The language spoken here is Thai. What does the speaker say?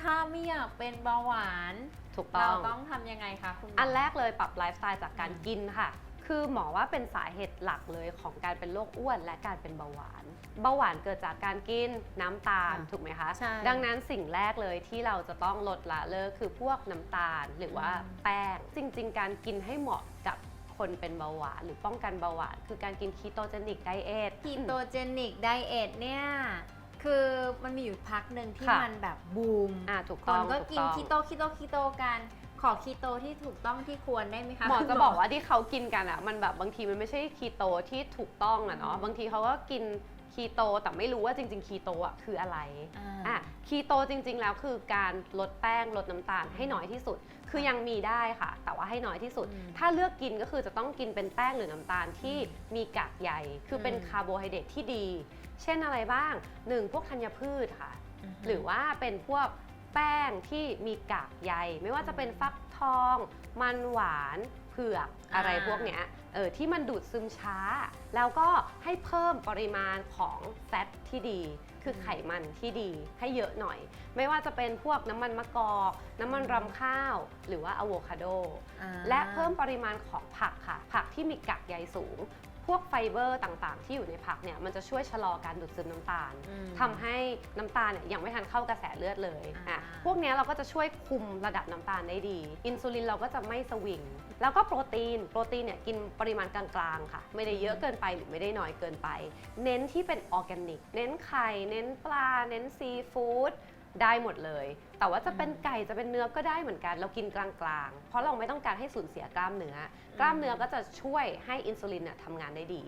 ถ้าไม่อยากเป็นเบาหวาน ถูกต้เราอง ต้องทำยังไงคะคุณหมออัอันแรกเลยปรับไลฟ์สไตล์จากการอืมกินค่ะ คือหมอว่าเป็นสาเหตุหลักเลยของการเป็นโรคอ้วนและการเป็นเบาหวาน เบาหวานเกิดจากการกินน้ำตาลค่ะถูกไหมคะ ใช่ดังนั้นสิ่งแรกเลยที่เราจะต้องลดละเลิกคือพวกน้ำตาลหรือว่าอืม แป้ง จริง ๆ การกินให้เหมาะกับคนเป็นเบาหวาน หรือป้องกันเบาหวาน คือการกินคีโตเจนิกไดเอท คีโตเจนิกไดเอทเนี่ย คือมันมีอยู่พักหนึ่งที่ค่ะ มันแบบบูมอ่าถูกคต้อนงก็ถูกินต้องคีโตคีโตคีโตกันขอคีโตที่ถูกต้องที่ควรได้ไหมคะหมอคุณจะบอกว่าที่เขากินกันอะ มันแบบบางทีมันไม่ใช่คีโตที่ถูกต้องอะเนาะอืมบางทีเขาก็กิน คีโตแต่ไม่รู้ว่าจริง ๆ คีโตอะคืออะไรอ่าอะคีโตจริง ๆ แล้วคือการลดแป้งลดน้ำตาลให้น้อยที่สุด คือยังมีได้ค่ะ แต่ว่าให้น้อยที่สุดอืมถ้าเลือกกินก็คือจะต้องกินเป็นแป้งหรือน้ำตาลที่มีกากใยคือเป็นอืมคาร์โบไฮเดรตที่ดี เช่นอะไรบ้างหนึ่งพวกธัญพืชค่ะ หรือว่าเป็นพวก แป้งที่มีกากใย ไม่ว่าจะเป็นฟักทอง มันหวานเผือกอะไรอ่าพวกเนี้ยเออที่มันดูดซึมช้า แล้วก็ให้เพิ่มปริมาณของแฟตที่ดี คือไขมันที่ดีให้เยอะหน่อย ไม่ว่าจะเป็นพวกน้ำมันมะกอกน้ำมันรำข้าว หรือว่าอะโวคาโดอ่าและเพิ่มปริมาณของผักค่ะ ผักที่มีกากใยสูง พวกไฟเบอร์ต่างๆ ที่อยู่ในผักเนี่ยมันจะช่วยชะลอการดูดซึมน้ำตาล อืมทำให้น้ำตาลเนี่ยยังไม่ทันเข้ากระแสเลือดเลยอ่าอะพวกเนี้ยเราก็จะช่วยคุมระดับน้ำตาลได้ดี อินซูลินเราก็จะไม่สวิง แล้วก็โปรตีน โปรตีนเนี่ยกินปริมาณกลางๆ ค่ะ ไม่ได้เยอะเกินไปหรือไม่ได้น้อยเกินไป เน้นที่เป็นออร์แกนิก เน้นไข่ เน้นปลา เน้นซีฟู้ด ได้หมดเลย แต่ว่าจะเป็นไก่จะเป็นเนื้อก็ได้เหมือนกัน เรากินกลางๆ เพราะเราไม่ต้องการให้สูญเสียกล้ามเนื้อ กล้ามเนื้อก็จะช่วยให้อินซูลินเนี่ยทำงานได้ดี